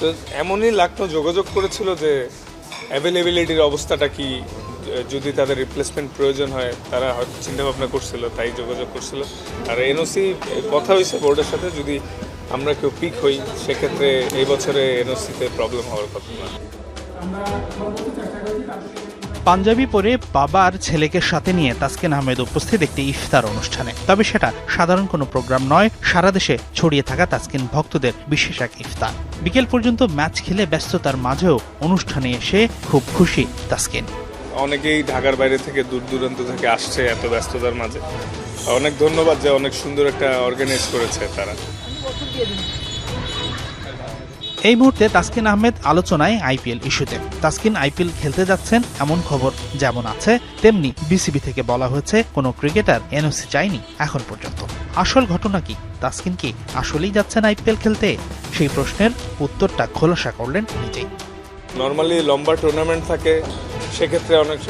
তো এমনই লাগতো যোগাযোগ করেছিল যে অ্যাভেলেবিলিটির অবস্থাটা কি, যদি তাদের রিপ্লেসমেন্ট প্রয়োজন হয়, তারা হয়তো চিন্তাভাবনা করছিল, তাই যোগাযোগ করছিল। আর এনওসি কথা হয়েছে বোর্ডের সাথে, যদি আমরা কেউ পিক হই, সেক্ষেত্রে এই বছরে এনওসিতে প্রবলেম হওয়ার কথা না পাঞ্জাবি পরে বাবা আর ছেলেকে সাথে নিয়ে তাসকিন আহমেদ উপস্থিত একটি ইফতার অনুষ্ঠানে। তবে সেটা সাধারণ কোনো প্রোগ্রাম নয়, সারা দেশে ছড়িয়ে থাকা তাসকিন ভক্তদের বিশেষ এক ইফতার। বিকেল পর্যন্ত ম্যাচ খেলে ব্যস্ততার মাঝেও অনুষ্ঠানে এসে খুব খুশি তাসকিন। অনেকেই ঢাকার বাইরে থেকে দূর দূরান্ত থেকে আসছে এত ব্যস্ততার মাঝে। অনেক ধন্যবাদ যে অনেক সুন্দর একটা অর্গানাইজ করেছে তারা। এই মুহূর্তে তাসকিন আহমেদ আলোচনায় আইপিএল ইস্যুতে। তাসকিন আইপিএল খেলতে যাচ্ছেন এমন খবর যেমন আছে, তেমনি বিসিবি থেকে বলা হয়েছে কোনো ক্রিকেটার এনওসি চায়নি এখন পর্যন্ত। আসল ঘটনা কি? তাসকিন কি আসলেই যাচ্ছেন আইপিএল খেলতে? সেই প্রশ্নের উত্তরটা খোলাসা করলেন নিজেই। নর্মালি লম্বা টুর্নামেন্ট থাকে, সেক্ষেত্রে অনেক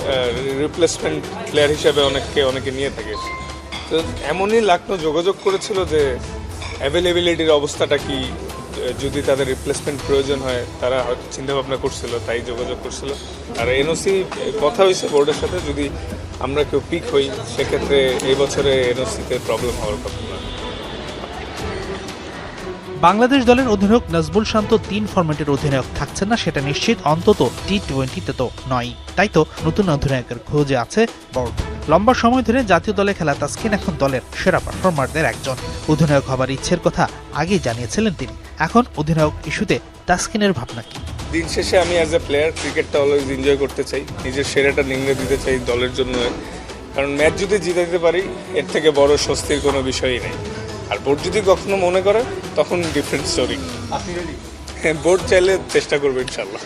রিপ্লেসমেন্ট প্লেয়ার হিসেবে অনেককে, অনেকে নিয়ে থাকে। তো এমনই লাকনো যোগাযোগ করেছিল যে অ্যাভেলেবিলিটির অবস্থাটা কি যদি তাদের রিপ্লেসমেন্ট প্রয়োজন হয়, তারা হয়তো চিন্তা ভাবনা করছিল, তাই যোগাযোগ করছিল। আর এনওসি কথা হয়েছে বোর্ডের সাথে, যদি আমরা কেউ পিক হই, সেক্ষেত্রে এই বছরে এনওসিতে প্রবলেম হওয়ার কথা না বাংলাদেশ দলের অধিনায়ক নাজবুল শান্ত তিন ফরম্যাটের অধিনায়ক থাকছেন না, সেটা নিশ্চিত। অন্তত টি টোয়েন্টিতে তো নয়। তাই তো নতুন অধিনায়কের খোঁজে আছে বোর্ড। লম্বা সময় ধরে জাতীয় দলে খেলা তাসকিন এখন দলের সেরা পারফর্মারদের একজন। অধিনায়ক হবার ইচ্ছের কথা আগেই জানিয়েছিলেন তিনি। এখন অধিনায়ক ইস্যুতে তাসকিনের ভাবনা কি? দিন শেষে আমি অ্যাজ এ প্লেয়ার ক্রিকেটটা অলওয়েজ এনজয় করতে চাই নিজের সেরাটা নিংড়ে দিতে চাই দলের জন্য। কারণ ম্যাচ যদি জিতে দিতে পারি এর থেকে বড় স্বস্তির কোনো বিষয়ই নেই। আর বোর্ড যদি কখনো মনে করে তখন ডিফারেন্ট স্টোরি বোর্ড চাইলে চেষ্টা করবে ইনশাল্লাহ